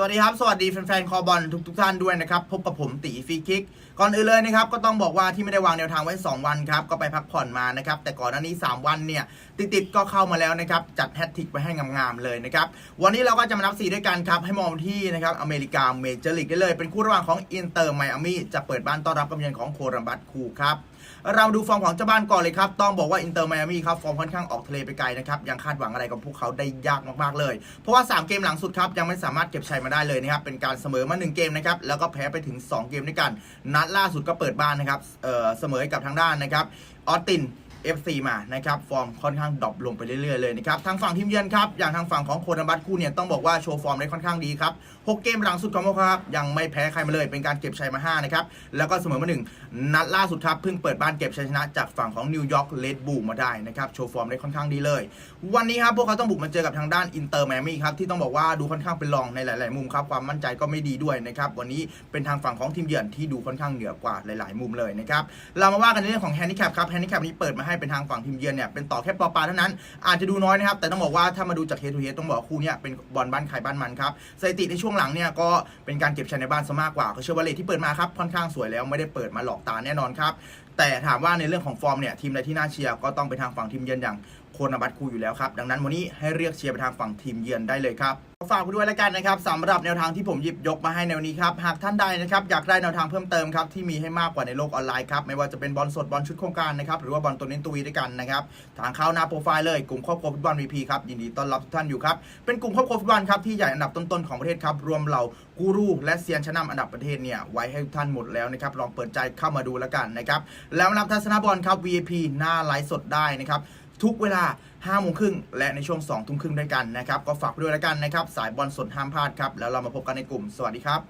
สวัสดีครับ สวัสดีแฟนๆ คอบอลทุกทุกๆท่านด้วยนะครับ พบกับผมตีฟรีคิก ก่อนอื่นเลยนะครับ ก็ต้องบอกว่าที่ไม่ได้วางแนวทางไว้ 2 วันครับ ก็ไปพักผ่อนมานะครับ แต่ก่อนหน้านี้ 3 วันเนี่ย ติดๆ ก็เข้ามาแล้วนะครับ จัดแฮตทริกไว้ให้งามๆ เลยนะครับ วันนี้เราก็จะมานับสีด้วยกันครับ ให้มองที่นะครับ อเมริกาเมเจอร์ลีกได้เลย เป็นคู่ระหว่างของอินเตอร์ไมอามี่จะเปิดบ้านต้อนรับการเยือนของโคลัมบัสคูครับ เราดูฟอร์มของเจ้าบ้านก่อนเลยครับ ต้องบอกว่าอินเตอร์ไมอามี่ครับฟอร์มค่อนข้างออกทะเลไปไกลนะครับยังคาดหวังอะไรกับพวกเขาได้ยากมากๆเลย เพราะว่า 3 เกมหลังสุดครับยังไม่สามารถเก็บชัยมาได้เลยนะครับเป็นการเสมอมา 1 เกมนะครับแล้วก็แพ้ไปถึง 2 เกมด้วยกัน นัดล่าสุดก็เปิดบ้านนะครับเเสมอกับทางด้านนะครับออตติน FC มานะครับฟอร์มค่อนข้างดรอปลงไปเรื่อยๆเลยนะครับทางฝั่งทีมเยือนครับอย่างทางฝั่งของโคนัมบัตคู่เนี่ยต้องบอกว่าโชว์ฟอร์มได้ค่อนข้างดีครับ6เกมหลังสุดของพวกเขาครับยังไม่แพ้ใครมาเลยเป็นการเก็บชัยมา 5 นะครับ แล้วก็เสมอมา 1 นัดล่าสุดครับเพิ่งเปิดบ้านเก็บชัยชนะจากฝั่งของนิวยอร์กเลดบูมาได้นะครับโชว์ฟอร์มได้ค่อนข้างดีเลย วันนี้ครับพวกเขาต้องบุกมาเจอกับทางด้านอินเตอร์แมมี่ครับที่ต้องบอกว่าดูค่อนข้างเป็นรองในหลาย ๆ มุมครับความมั่นใจก็ไม่ดีด้วยนะครับวันนี้เป็นทางฝั่งของทีมเยือนที่ดูค่อนข้างเหนือกว่าหลาย ๆ มุมเลยนะครับเรามาว่ากันในเรื่องของแฮนดิแคปครับแฮนดิแคปนี้เปิดมาให้เป็นทางฝั่งทีมเยือนเนี่ยเป็นต่อแค่ปอปาเท่านั้น อาจจะดูน้อยนะครับ แต่ต้องบอกว่าถ้ามาดูจากเฮทูเฮต้องบอกว่าคู่เนี้เป็นบอลบ้านใครบ้านมันครับสถิติในช่วงหลังเนี่ยก็เป็นการเก็บชัยในบ้านซะมากกว่าก็เชื่อว่าเลทที่เปิดมาครับค่อนข้างสวยแล้วไม่ได้เปิดมาหลอกตาแน่นอนครับแต่ถามว่าในเรื่องของฟอร์มเนี่ยทีมใดที่น่าเชียร์ก็ต้องไปทางฝั่งทีมเยือนอย่างโคนาบัตคูอยู่แล้วครับ ดังนั้นวันนี้ให้เรียกเชียร์ไปทางฝั่งทีมเยือนได้เลยครับฝากไว้ด้วยแล้วกันนะครับสำหรับแนวทางที่ผมหยิบยกมาให้ในวันนี้ครับ หากท่านใดนะครับอยากได้แนวทางเพิ่มเติมครับที่มีให้มากกว่าในโลกออนไลน์ครับ ไม่ว่าจะเป็นบอลสดบอลชุดโครงการนะครับหรือว่าบอลตัวเน้นตัววีด้วยกันนะครับ ทางเข้าหน้าโปรไฟล์เลยกลุ่มครอบครัวฟุตบอล VP ครับยินดีต้อนรับทุกท่านอยู่ครับ เป็นกลุ่มครอบครัวฟุตบอลครับที่ใหญ่อันดับต้นๆของประเทศครับรวมเหล่ากูรูและเซียนชั้นนำอันดับประเทศเนี่ยไว้ให้ทุกท่านหมดแล้วนะครับลองเปิดใจเข้ามาดูแล้วกันนะครับแล้วรับทัศนบอลครับ VIP หน้าไลฟ์สดได้นะครับ ทุกเวลา5โมงครึ่งและในช่วง2ทุ่มครึ่งด้วยกันนะครับ ก็ฝากด้วยแล้วกันนะครับ สายบอลสดห้ามพลาดครับ แล้วเรามาพบกันในกลุ่ม สวัสดีครับ